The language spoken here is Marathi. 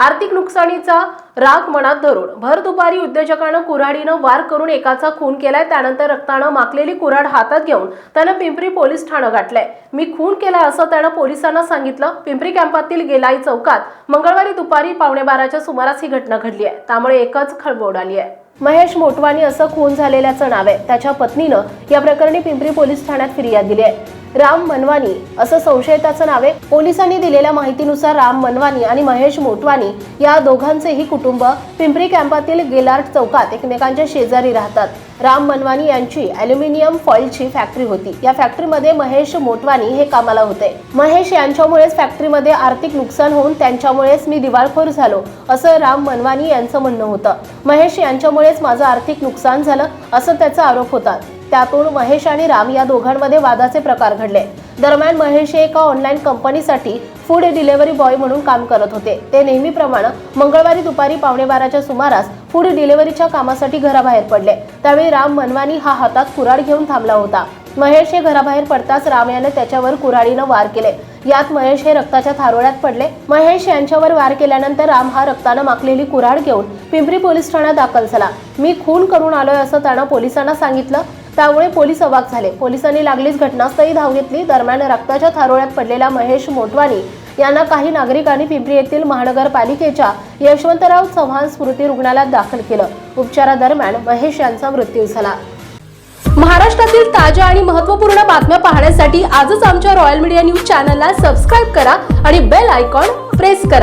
आर्थिक नुकसानीचा राग मनात धरून भर दुपारी उद्योजकानं कुऱ्हाडीनं वार करून एकाचा खून केलाय त्यानंतर रक्तानं माखलेली कुऱ्हाड हातात घेऊन त्यानं पिंपरी पोलीस ठाणं गाठलंय. मी खून केलाय असं त्यानं पोलिसांना सांगितलं. पिंपरी कॅम्पातील गेलाई चौकात मंगळवारी दुपारी पावणे बाराच्या सुमारास ही घटना घडली आहे. त्यामुळे एकच खळबळ उडाली आहे. महेश मोटवानी असं खून झालेल्याचं नाव आहे. त्याच्या पत्नीनं या प्रकरणी पिंपरी पोलीस ठाण्यात फिर्याद दिली आहे. राम मनवानी असं संशयिताचं नाव आहे. पोलिसांनी दिलेल्या माहितीनुसार राम मनवानी आणि महेश मोटवानी या दोघांचेही कुटुंब पिंपरी कॅम्पातील गेलार्ट चौकात एकमेकांच्या शेजारी राहतात. राम मनवानी यांची अल्युमिनियम फॉईलची फॅक्टरी होती. या फॅक्टरीमध्ये महेश मोटवानी हे कामाला होते. महेश यांच्यामुळेच फॅक्टरीमध्ये आर्थिक नुकसान होऊन त्यांच्यामुळेच मी दिवाळखोर झालो असं राम मनवानी यांचं म्हणणं होतं. महेश यांच्यामुळेच माझं आर्थिक नुकसान झालं असं त्याचा आरोप होता. त्यातून महेश आणि राम या दोघांमध्ये वादाचे प्रकार घडले. दरम्यान महेश हे एका ऑनलाईन कंपनीसाठी फूड डिलिव्हरी बॉय म्हणून काम करत होते. ते नेहमीप्रमाणे मंगळवारी दुपारी पावणे बाराच्या सुमारास फूड डिलिव्हरीच्या कामासाठी घराबाहेर पडले. त्यावेळी राम मनवानी हा हातात कुऱ्हाड घेऊन थांबला होता. महेश हे घराबाहेर पडताच राम याने त्याच्यावर कुऱ्हाडीनं वार केले. यात महेश हे रक्ताच्या थारोळ्यात पडले. महेश यांच्यावर वार केल्यानंतर राम हा रक्तानं माखलेली कुऱ्हाड घेऊन पिंपरी पोलीस ठाण्यात दाखल झाला. मी खून करून आलोय असं त्यानं पोलिसांना सांगितलं. त्यामुळे पोलीस अवाक झाले. पोलिसांनी लागलीच घटनास्थळी धाव घेतली. दरम्यान रक्ताच्या थारोळ्यात पडलेला महेश मोटवानी यांना काही नागरिकांनी पिंपरी येथील महानगरपालिकेच्या यशवंतराव चव्हाण स्मृती रुग्णालयात दाखल केलं. उपचारादरम्यान महेश यांचा मृत्यू झाला. महाराष्ट्रातील ताज्या आणि महत्त्वपूर्ण बातम्या पाहण्यासाठी आजच आमच्या रॉयल मीडिया न्यूज चॅनलला सबस्क्राईब करा आणि बेल आयकॉन प्रेस करा.